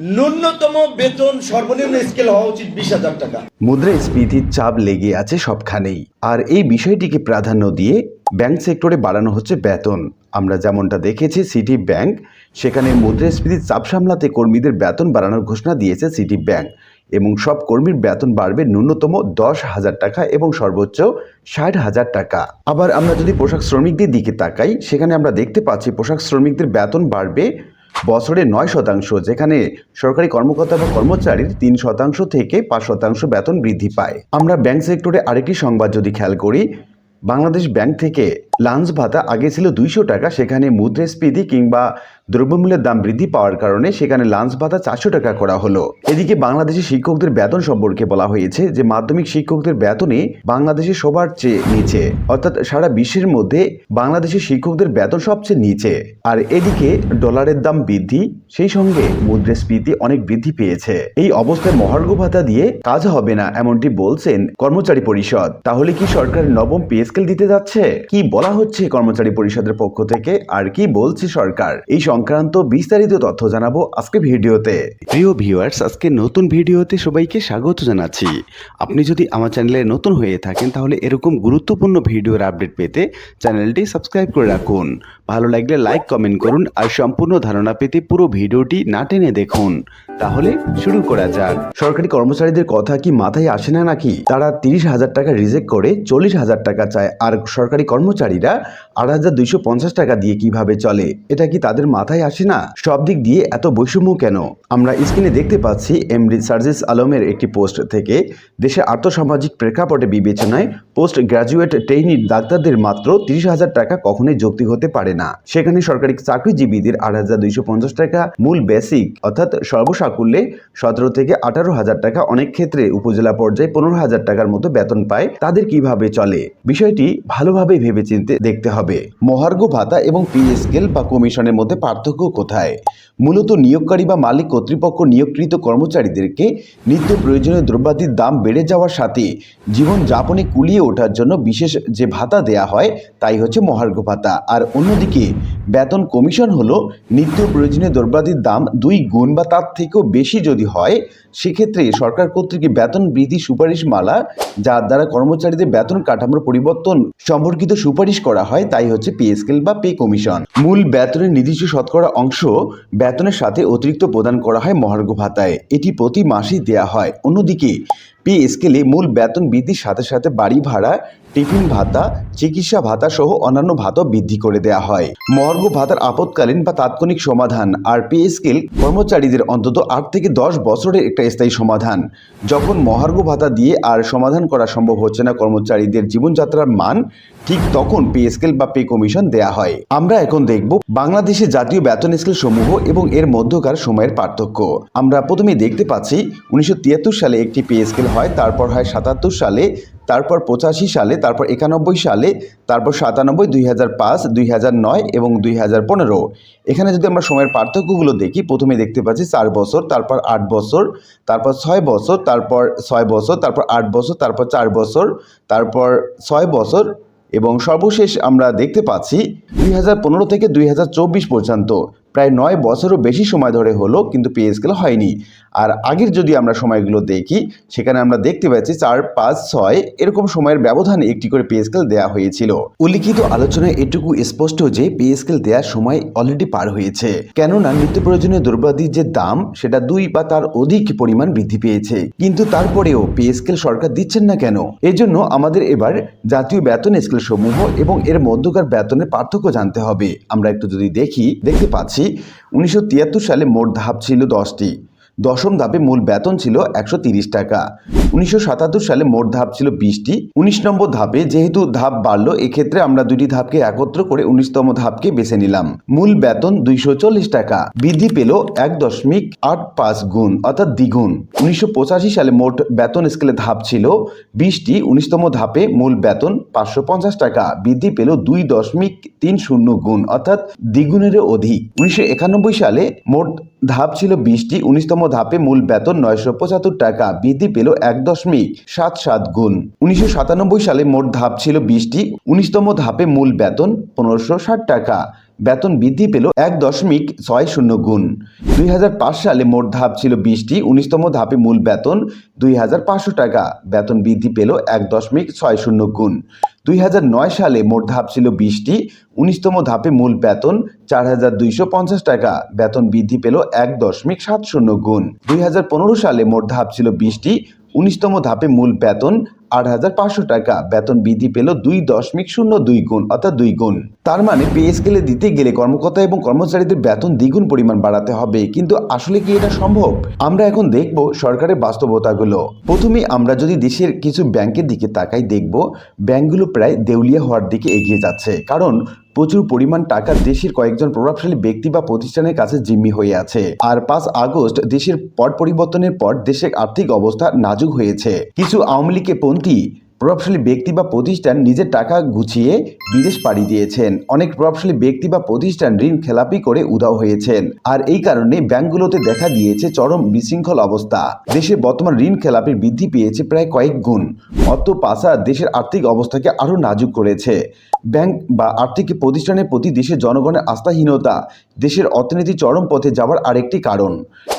ন্যূনতম বেতন সর্বনিম্ন স্কেল হওয়া উচিত বিশ হাজার টাকা। মুদ্রাস্ফীতির চাপ লেগে আছে সবখানেই। আর এই বিষয়টিকে প্রাধান্য দিয়ে ব্যাংক সেক্টরে বাড়ানো হচ্ছে বেতন। আমরা যেমনটা দেখেছি, সিটি ব্যাংক সেখানে মুদ্রাস্ফীতির চাপ সামলাতে কর্মীদের বেতন বাড়ানোর ঘোষণা দিয়েছে সিটি ব্যাংক। এবং সব কর্মীর বেতন বাড়বে ন্যূনতম দশ হাজার টাকা এবং সর্বোচ্চ ষাট হাজার টাকা। আবার আমরা যদি পোশাক শ্রমিকদের দিকে তাকাই, সেখানে আমরা দেখতে পাচ্ছি পোশাক শ্রমিকদের বেতন বাড়বে বছরে নয় শতাংশ, যেখানে সরকারি কর্মকর্তা বা কর্মচারীর তিন শতাংশ থেকে পাঁচ শতাংশ বেতন বৃদ্ধি পায়। আমরা ব্যাংক সেক্টরে আরেকটি সংবাদ যদি খেয়াল করি, বাংলাদেশ ব্যাংক থেকে লাঞ্চ ভাতা আগে ছিল দুইশো টাকা, সেখানে মুদ্রাস্ফীতি কিংবা দ্রব্যমূল্যের দাম বৃদ্ধি পাওয়ার কারণে সেখানে লাঞ্চ ভাতা চারশো টাকা করা হলো। এদিকে বাংলাদেশি শিক্ষকদের বেতন সম্পর্কে বলা হয়েছে যে, মাধ্যমিক শিক্ষকদের বেতনে বাংলাদেশে সবার চেয়ে নিচে। অর্থাৎ সারা বিশ্বের মধ্যে বাংলাদেশের শিক্ষকদের বেতন সবচেয়ে নিচে। আর এদিকে ডলারের দাম বৃদ্ধি, সেই সঙ্গে মুদ্রাস্ফীতি অনেক বৃদ্ধি পেয়েছে। এই অবস্থায় মহার্ঘ ভাতা দিয়ে কাজ হবে না এমনটি বলছেন কর্মচারী পরিষদ। তাহলে কি সরকার নবম পে স্কেল দিতে যাচ্ছে? কি বলা হচ্ছে কর্মচারী পরিষদের পক্ষ থেকে? আর কি বলছে সরকার? এই সংক্রান্ত বিস্তারিত তথ্য জানাব আজকে ভিডিওতে। প্রিয় ভিউয়ার্স আজকে নতুন ভিডিওতে সবাইকে স্বাগত জানাচ্ছি। আপনি যদি আমার চ্যানেলে নতুন হয়ে থাকেন, তাহলে এরকম গুরুত্বপূর্ণ ভিডিওর আপডেট পেতে চ্যানেলটি সাবস্ক্রাইব করে রাখুন। ভালো লাগলে লাইক, কমেন্ট করুন আর সম্পূর্ণ ধারণা পেতে পুরো ভিডিওটি না টেনে দেখুন। তাহলে শুরু করা যাক। সরকারি কর্মচারীদের কথা কি মাথায় আসে না নাকি? তারা তিরিশ হাজার টাকা রিজেক্ট করে চল্লিশ হাজার টাকা চায়। আর সরকারি কর্মচারীরা আট হাজার দুইশো পঞ্চাশ টাকা দিয়ে কীভাবে চলে? এটা কি তাদের মাথায় আসে না? সব দিক দিয়ে এত বৈষম্য কেন? আমরা স্ক্রিনে দেখতে পাচ্ছি এমডি সার্জিস আলমের একটি পোস্ট থেকে দেশের আর্থসামাজিক প্রেক্ষাপটে বিবেচনায় পোস্ট গ্রাজুয়েট ট্রেইনি ডাক্তারদের মাত্র তিরিশ হাজার টাকা কখনোই যৌক্তিক হতে পারে না। সেখানে সরকারি চাকরিজীবীদের আট হাজার দুইশো পঞ্চাশ টাকা মূল বেসিক, অর্থাৎ সর্বসাকুল্যে সতেরো থেকে আঠারো হাজার টাকা অনেক ক্ষেত্রে উপজেলা পর্যায়ে পনেরো হাজার টাকার মতো বেতন পায়। তাদের কীভাবে চলে? বিষয়টি ভালোভাবে ভেবেচিন্তে দেখতে হবে। মহার্ঘ ভাতা এবং পি স্কেল বা কমিশনের মধ্যে পার্থক্য কোথায়? মূলত নিয়োগকারী বা মালিক কর্তৃপক্ষ নিয়োগকৃত কর্মচারীদেরকে নিত্য প্রয়োজনীয় দ্রব্যাদির দাম বেড়ে যাওয়ার সাথে জীবনযাপনে কুলিয়ে ওঠার জন্য বিশেষ যে ভাতা দেয়া হয়, তাই হচ্ছে মহার্ঘ ভাতা। আর অন্যদিকে, বেতন কমিশন হলো নিত্য প্রয়োজনীয় দ্রব্যাদির দাম দুই গুণ বা তার থেকেও বেশি যদি হয়, সেক্ষেত্রে সরকার কর্তৃক বেতন বৃদ্ধি সুপারিশ মালা যার দ্বারা কর্মচারীদের বেতন কাঠামোর পরিবর্তন সম্পর্কিত সুপারিশ করা হয়, তাই হচ্ছে পে স্কেল বা পে কমিশন। মূল বেতনের নির্দিষ্ট শতকরা অংশ বেতনের সাথে অতিরিক্ত প্রদান করা হয় মহার্ঘ ভাতায়। এটি প্রতি মাসেই দেয়া হয়। অন্যদিকে পে স্কেলে মূল বেতন বৃদ্ধির সাথে সাথে বাড়ি ভাড়া, টিফিন ভাতা, চিকিৎসা ভাতা সহ অন্যান্য ভাতা বৃদ্ধি করে দেওয়া হয়। মহার্ঘ ভাতার আপৎকালীন বা তাৎক্ষণিক সমাধান আর পে স্কেল কর্মচারীদের অন্তত আট থেকে দশ বছরের একটা স্থায়ী সমাধান। যখন মহার্ঘ ভাতা দিয়ে আর সমাধান করা সম্ভব হচ্ছে না কর্মচারীদের জীবনযাত্রার মান, ঠিক তখন পে স্কেল বা পে কমিশন দেয়া হয়। আমরা এখন দেখব বাংলাদেশের জাতীয় বেতন স্কেল সমূহ এবং এর মধ্যকার সময়ের পার্থক্য। আমরা প্রথমে দেখতে পাচ্ছি উনিশশো তিয়াত্তর সালে একটি পে স্কেল হয়, তারপর হয় সাতাত্তর সালে, তারপর পঁচাশি সালে, তারপর একানব্বই সালে, তারপর সাতানব্বই, দুই হাজার পাঁচ, দুই হাজার নয় এবং দুই হাজার পনেরো। এখানে যদি আমরা সময়ের পার্থক্যগুলো দেখি প্রথমে দেখতে পাচ্ছি চার বছর, তারপর আট বছর, তারপর ছয় বছর, তারপর ছয় বছর, তারপর আট বছর, তারপর চার বছর, তারপর ছয় বছর এবং সর্বশেষ আমরা দেখতে পাচ্ছি দুই হাজার পনেরো থেকে দুই হাজার চব্বিশ পর্যন্ত। প্রায় নয় বছরও বেশি সময় ধরে হলো, কিন্তু পে স্কেল হয়নি। আর আগের যদি আমরা সময়গুলো দেখি, সেখানে আমরা দেখতে পাচ্ছি চার, পাঁচ, ছয় এরকম সময়ের ব্যবধানে একটি করে পে স্কেল দেওয়া হয়েছিল। উল্লিখিত আলোচনায় এটুকু স্পষ্ট যে পে স্কেল দেওয়ার সময় অলরেডি পার হয়েছে। কেননা নিত্য প্রয়োজনীয় দ্রব্যাদির যে দাম, সেটা দুই বা তার অধিক পরিমাণ বৃদ্ধি পেয়েছে। কিন্তু তারপরেও পে স্কেল সরকার দিচ্ছেন না কেন? এজন্য আমাদের এবার জাতীয় বেতন স্কেল সমূহ এবং এর মধ্যকার বেতনের পার্থক্য জানতে হবে। আমরা একটু যদি দেখি, দেখতে পাচ্ছি উনিশশো তিয়াত্তর সালে মোট ধাপ ছিল দশটি। দশম ধাপে মূল বেতন ছিল একশো টাকা। উনিশশো সাতাত্তর সালে মোট ধাপ ছিল বিশটি। উনিশ নম্বর ধাপে যেহেতু ধাপ বাড়লো, এক্ষেত্রে আমরা দুটি ধাপকে একত্র করে উনিশতম ধাপকে বেছে নিলাম। মূল বেতন দুইশো চল্লিশ টাকা। বৃদ্ধি পেল এক দশমিক আট পাঁচ গুণ, অর্থাৎ দ্বিগুণ। উনিশশো পঁচাশি সালে মোট বেতন স্কেলে ধাপ ছিল বিশটি। উনিশতম ধাপে মূল বেতন পাঁচশো পঞ্চাশ টাকা। বৃদ্ধি পেল দুই দশমিক তিন শূন্য গুণ, অর্থাৎ দ্বিগুণেরও অধিক। উনিশশো একানব্বই সালে মোট ধাপ ছিল বিশটি। উনিশতম ধাপে মূল বেতন নয়শো পঁচাত্তর টাকা বৃদ্ধি পেল এক দশমিক সাত সাত গুণ। উনিশশো সাতানব্বই সালে মোট ধাপ ছিল বিশটি। উনিশতম ধাপে মূল বেতন পনেরোশো ষাট টাকা। বেতন বৃদ্ধি পেল এক দশমিক ছয় শূন্য গুণ। দুই হাজার পাঁচ সালে মোট ধাপ ছিল বিশটি, উনিশতম ধাপে মূল বেতন দুই হাজার পাঁচশো টাকা। বেতন বৃদ্ধি পেল এক দশমিক ছয় শূন্য গুণ। দুই হাজার নয় সালে মোট ধাপ ছিল বিশটি, উনিশতম ধাপে মূল বেতন চার হাজার দুইশো পঞ্চাশ টাকা। বেতন বৃদ্ধি পেল এক দশমিক সাত শূন্য গুণ। দুই হাজার পনেরো সালে মোট ধাপ ছিল বিশটি, উনিশতম ধাপে মূল বেতন আট হাজার পাঁচশো টাকা। বেতন বৃদ্ধি পেল দুই দশমিক শূন্য দুই গুণ, অর্থাৎ দুই গুণ। তার মানে পে স্কেলে দিতে গেলে কর্মকর্তা এবং কর্মচারীদের বেতন দ্বিগুণ পরিমাণ বাড়াতে হবে। কিন্তু আসলে কি এটা সম্ভব? আমরা এখন দেখব সরকারের বাস্তবতাগুলো। প্রথমে আমরা যদি দেশের কিছু ব্যাংকের দিকে তাকাই দেখব, ব্যাংকগুলো প্রায় দেউলিয়া হওয়ার দিকে এগিয়ে যাচ্ছে। কারণ প্রচুর পরিমাণ টাকা দেশের কয়েকজন প্রভাবশালী ব্যক্তি বা প্রতিষ্ঠানের কাছে জিম্মি হয়ে আছে। আর পাঁচ আগস্ট দেশের পট পরিবর্তনের পর দেশের আর্থিক অবস্থা নাজুক হয়েছে। কিছু আওয়ামী লীগের পন্থী প্রভাবশালী ব্যক্তি বা প্রতিষ্ঠান নিজের টাকা গুছিয়ে বিদেশ পাড়ি দিয়েছেন। অনেক প্রভাবশালী ব্যক্তি বা প্রতিষ্ঠান ঋণ খেলাপি করে উধাও হয়েছেন। আর এই কারণে ব্যাংকগুলোতে দেখা দিয়েছে চরম বিশৃঙ্খল অবস্থা। দেশে বর্তমান ঋণ খেলাপির বৃদ্ধি পেয়েছে প্রায় কয়েক গুণ। অর্থ পাচার দেশের আর্থিক অবস্থাকে আরও নাজুক করেছে। ব্যাংক বা আর্থিক প্রতিষ্ঠানের প্রতি দেশের জনগণের আস্থাহীনতা দেশের অর্থনীতি চরম পথে যাবার আরেকটি কারণ।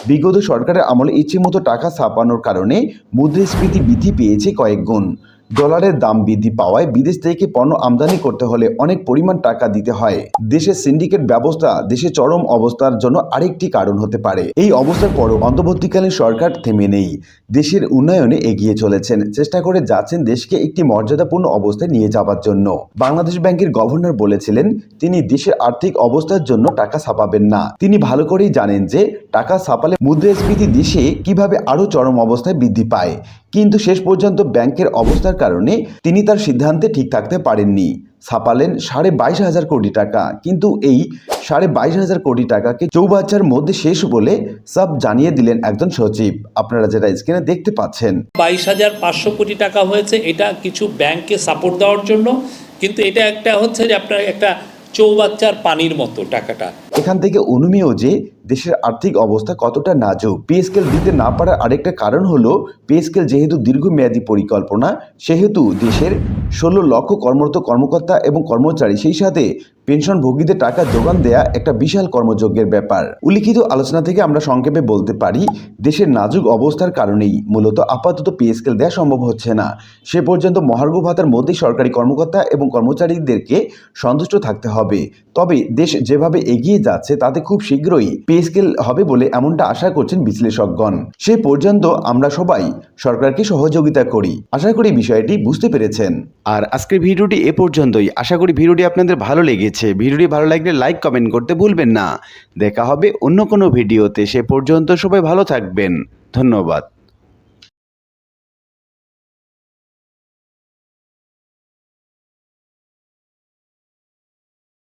বিগত সরকারের আমলে ইচ্ছে মতো টাকা ছাপানোর কারণে মুদ্রাস্ফীতি বৃদ্ধি পেয়েছে কয়েক গুণ। ডলারের দাম বৃদ্ধি পাওয়ায় বিদেশ থেকে পণ্য আমদানি করতে হলে অনেক পরিমাণ টাকা দিতে হয়। দেশের সিন্ডিকেট ব্যবস্থা দেশে চরম অবস্থার জন্য আরেকটি কারণ হতে পারে। এই অবস্থার পরও অন্তর্বর্তীকালীন সরকার থেমে নেই। দেশের উন্নয়নে এগিয়ে চলেছেন। চেষ্টা করে যাচ্ছেন দেশকে একটি মর্যাদাপূর্ণ অবস্থায় নিয়ে যাওয়ার জন্য। বাংলাদেশ ব্যাংকের গভর্নর বলেছিলেন, তিনি দেশের আর্থিক অবস্থার জন্য টাকা ছাপাবেন না। তিনি ভালো করেই জানেন যে, টাকা ছাপালে মুদ্রাস্ফীতি দেশে কীভাবে আরও চরম অবস্থায় বৃদ্ধি পায়। কিন্তু শেষ পর্যন্ত ব্যাংকের অবস্থার কারণে তিনি তার সিদ্ধান্তে ঠিক থাকতে পারেননি। ছাপালেন সাড়ে বাইশ হাজার কোটি টাকা। কিন্তু এই সাড়ে বাইশ হাজার কোটি টাকাকে চৌবাচ্চার মধ্যে শেষ বলে সব জানিয়ে দিলেন একজন সচিব। আপনারা যেটা স্ক্রিনে দেখতে পাচ্ছেন। বাইশ হাজার পাঁচশো কোটি টাকা হয়েছে। এটা কিছু ব্যাংককে সাপোর্ট দেওয়ার জন্য। কিন্তু এটা একটা হচ্ছে যে আপনার একটা চৌবাচ্চার পানির মতো টাকাটা। এখান থেকে অনুমেয় যে দেশের আর্থিক অবস্থা কতটা নাজুক? পিএসকেল স্কেল দিতে না পারার আরেকটা কারণ হলো পিএসকেল স্কেল যেহেতু দীর্ঘমেয়াদী পরিকল্পনা, সেহেতু দেশের ষোলো লক্ষ কর্মরত কর্মকর্তা এবং কর্মচারী সেই সাথে পেনশনভোগীদের টাকা যোগান দেয়া একটা বিশাল কর্মযজ্ঞের ব্যাপার। উল্লিখিত আলোচনা থেকে আমরা সংক্ষেপে বলতে পারি, দেশের নাজুক অবস্থার কারণেই মূলত আপাতত পে স্কেল দেওয়া সম্ভব হচ্ছে না। সে পর্যন্ত মহার্ঘ ভাতার মধ্যেই সরকারি কর্মকর্তা এবং কর্মচারীদেরকে সন্তুষ্ট থাকতে হবে। তবে দেশ যেভাবে এগিয়ে যাচ্ছে তাতে খুব শীঘ্রই পে স্কেল হবে বলে এমনটা আশা করছেন বিশ্লেষকগণ। সে পর্যন্ত আমরা সবাই সরকারকে সহযোগিতা করি। আশা করি বিষয়টি বুঝতে পেরেছেন। আর আজকের ভিডিওটি এ পর্যন্তই। আশা করি ভিডিওটি আপনাদের ভালো লেগেছে। ভিডিওটি ভালো লাগলে লাইক কমেন্ট করতে ভুলবেন না। দেখা হবে অন্য কোনো ভিডিওতে। সে পর্যন্ত সবাই ভালো থাকবেন। ধন্যবাদ।